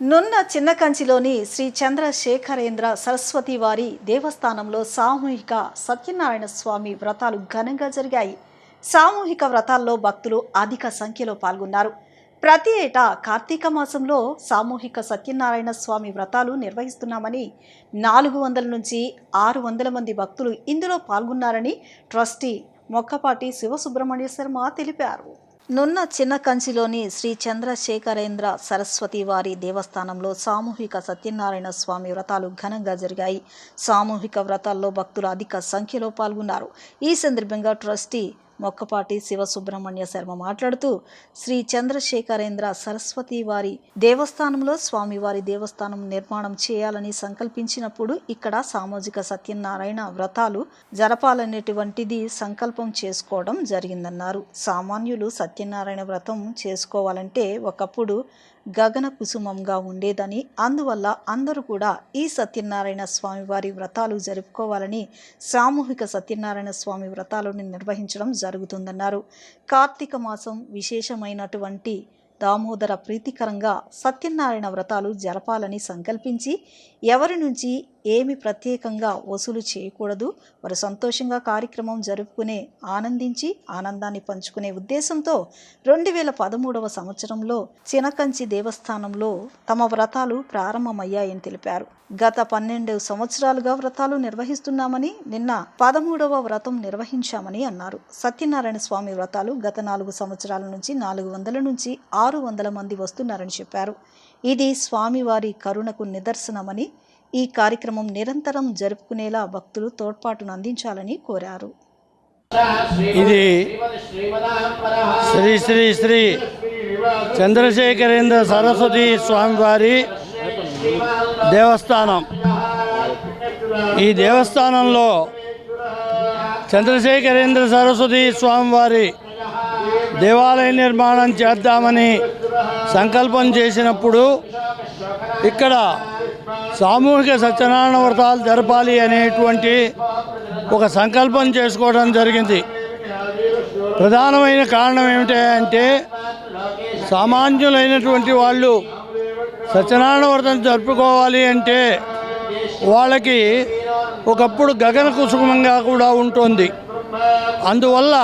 నున్న చిన్న కంచిలోని శ్రీ చంద్రశేఖరేంద్ర సరస్వతి వారి దేవస్థానంలో సామూహిక సత్యనారాయణ స్వామి వ్రతాలు ఘనంగా జరిగాయి. సామూహిక వ్రతాల్లో భక్తులు అధిక సంఖ్యలో పాల్గొన్నారు. ప్రతి ఏటా కార్తీక మాసంలో సామూహిక సత్యనారాయణ స్వామి వ్రతాలు నిర్వహిస్తున్నామని నాలుగు వందల నుంచి ఆరు వందల మంది భక్తులు ఇందులో పాల్గొన్నారని ట్రస్టీ మొక్కపాటి శివసుబ్రహ్మణ్య శర్మ తెలిపారు. నున్న చిన్న కంచిలోని శ్రీ చంద్రశేఖరేంద్ర సరస్వతి వారి దేవస్థానంలో సామూహిక సత్యనారాయణ స్వామి వ్రతాలు ఘనంగా జరిగాయి. సామూహిక వ్రతాల్లో భక్తులు అధిక సంఖ్యలో పాల్గొన్నారు. ఈ సందర్భంగా ట్రస్టీ మొక్కపాటి శివసుబ్రహ్మణ్య శర్మ మాట్లాడుతూ శ్రీ చంద్రశేఖరేంద్ర సరస్వతి వారి దేవస్థానంలో స్వామివారి దేవస్థానం నిర్మాణం చేయాలని సంకల్పించినప్పుడు ఇక్కడ సామాజిక సత్యనారాయణ వ్రతాలు జరపాలనేటువంటిది సంకల్పం చేసుకోవడం జరిగిందన్నారు. సామాన్యులు సత్యనారాయణ వ్రతం చేసుకోవాలంటే ఒకప్పుడు గగన కుసుమంగా ఉండేదని అందువల్ల అందరూ కూడా ఈ సత్యనారాయణ స్వామి వారి వ్రతాలు జరుపుకోవాలని సామూహిక సత్యనారాయణ స్వామి వ్రతాలను నిర్వహించడం జరుగుతుందన్నారు. కార్తీక మాసం విశేషమైనటువంటి దామోదర ప్రీతికరంగా సత్యనారాయణ వ్రతాలు జరపాలని సంకల్పించి ఎవరి నుంచి ఏమి ప్రత్యేకంగా వసూలు చేయకూడదు వారు సంతోషంగా కార్యక్రమం జరుపుకునే ఆనందించి ఆనందాన్ని పంచుకునే ఉద్దేశంతో రెండు వేల పదమూడవ సంవత్సరంలో చినకంచి దేవస్థానంలో తమ వ్రతాలు ప్రారంభమయ్యాయని తెలిపారు. గత పన్నెండు సంవత్సరాలుగా వ్రతాలు నిర్వహిస్తున్నామని నిన్న పదమూడవ వ్రతం నిర్వహించామని అన్నారు. సత్యనారాయణ స్వామి వ్రతాలు గత నాలుగు సంవత్సరాల నుంచి నాలుగు వందల నుంచి ఆరు వందల మంది వస్తున్నారని చెప్పారు. ఇది స్వామివారి కరుణకు నిదర్శనమని ఈ కార్యక్రమం నిరంతరం జరుపుకునేలా భక్తులు తోడ్పాటును అందించాలని కోరారు. ఇది శ్రీ శ్రీ శ్రీ చంద్రశేఖరేంద్ర సరస్వతి స్వామివారి దేవస్థానం. ఈ దేవస్థానంలో చంద్రశేఖరేంద్ర సరస్వతి స్వామివారి దేవాలయ నిర్మాణం చేద్దామని సంకల్పం చేసినప్పుడు ఇక్కడ సామూహిక సత్యనారాయణ వ్రతాలు జరపాలి అనేటువంటి ఒక సంకల్పం చేసుకోవడం జరిగింది. ప్రధానమైన కారణం ఏమిటంటే సామాన్యులైనటువంటి వాళ్ళు సత్యనారాయణ వ్రతం జరుపుకోవాలి అంటే వాళ్ళకి ఒకప్పుడు గగన కుసుమంగా కూడా ఉంటుంది. అందువల్ల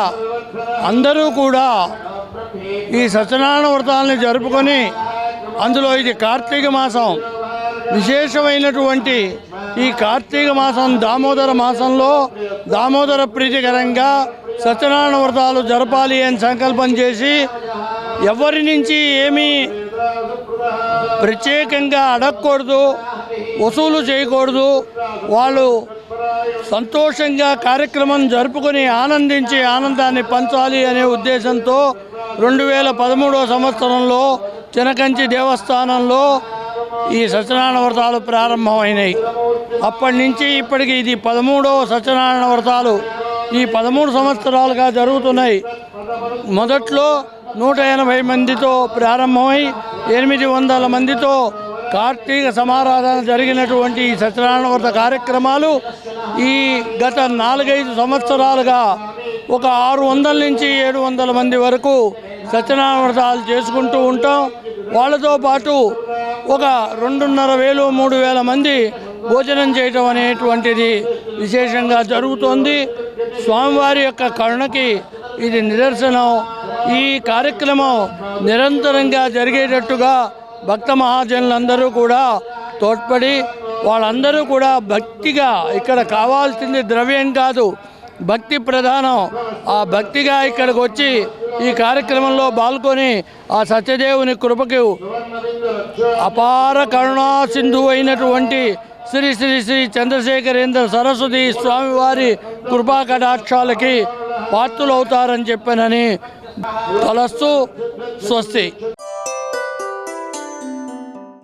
అందరూ కూడా ఈ సత్యనారాయణ వ్రతాలని జరుపుకొని అందులో ఇది కార్తీక మాసం. విశేషమైనటువంటి ఈ కార్తీక మాసం దామోదర మాసంలో దామోదర ప్రీతికరంగా సత్యనారాయణ వ్రతాలు జరపాలి అని సంకల్పం చేసి ఎవరి నుంచి ఏమీ ప్రత్యేకంగా అడగకూడదు వసూలు చేయకూడదు వాళ్ళు సంతోషంగా కార్యక్రమం జరుపుకొని ఆనందించి ఆనందాన్ని పంచాలి అనే ఉద్దేశంతో రెండు వేల పదమూడవ సంవత్సరంలో చినకంచి దేవస్థానంలో ఈ సత్యనారాయణ వ్రతాలు ప్రారంభమైనాయి. అప్పటి నుంచి ఇప్పటికి ఇది పదమూడవ సత్యనారాయణ వ్రతాలు. ఈ పదమూడు సంవత్సరాలుగా జరుగుతున్నాయి. మొదట్లో నూట ఎనభై మందితో ప్రారంభమై ఎనిమిది వందల మందితో కార్తీక సమారాధన జరిగినటువంటి ఈ సత్యనారాయణ వ్రత కార్యక్రమాలు ఈ గత నాలుగైదు సంవత్సరాలుగా ఒక ఆరు వందల నుంచి ఏడు వందల మంది వరకు సత్యనారాయణ చేసుకుంటూ ఉంటాం. వాళ్ళతో పాటు ఒక రెండున్నర వేలు మూడు వేల మంది భోజనం చేయటం అనేటువంటిది విశేషంగా జరుగుతోంది. స్వామివారి యొక్క కరుణకి ఇది నిదర్శనం. ఈ కార్యక్రమం నిరంతరంగా జరిగేటట్టుగా భక్త మహాజనులందరూ కూడా తోడ్పడి వాళ్ళందరూ కూడా భక్తిగా ఇక్కడ కావాల్సింది ద్రవ్యం కాదు భక్తి ప్రధానం. ఆ భక్తిగా ఇక్కడికి వచ్చి ఈ కార్యక్రమంలో పాల్గొని ఆ సత్యదేవుని కృపకు అపార కరుణా సింధు అయినటువంటి శ్రీ శ్రీ శ్రీ చంద్రశేఖరేంద్ర సరస్వతి స్వామివారి కృపా కటాక్షాలకి పాత్రులవుతారని చెప్పానని తలస్తూ స్వస్తి.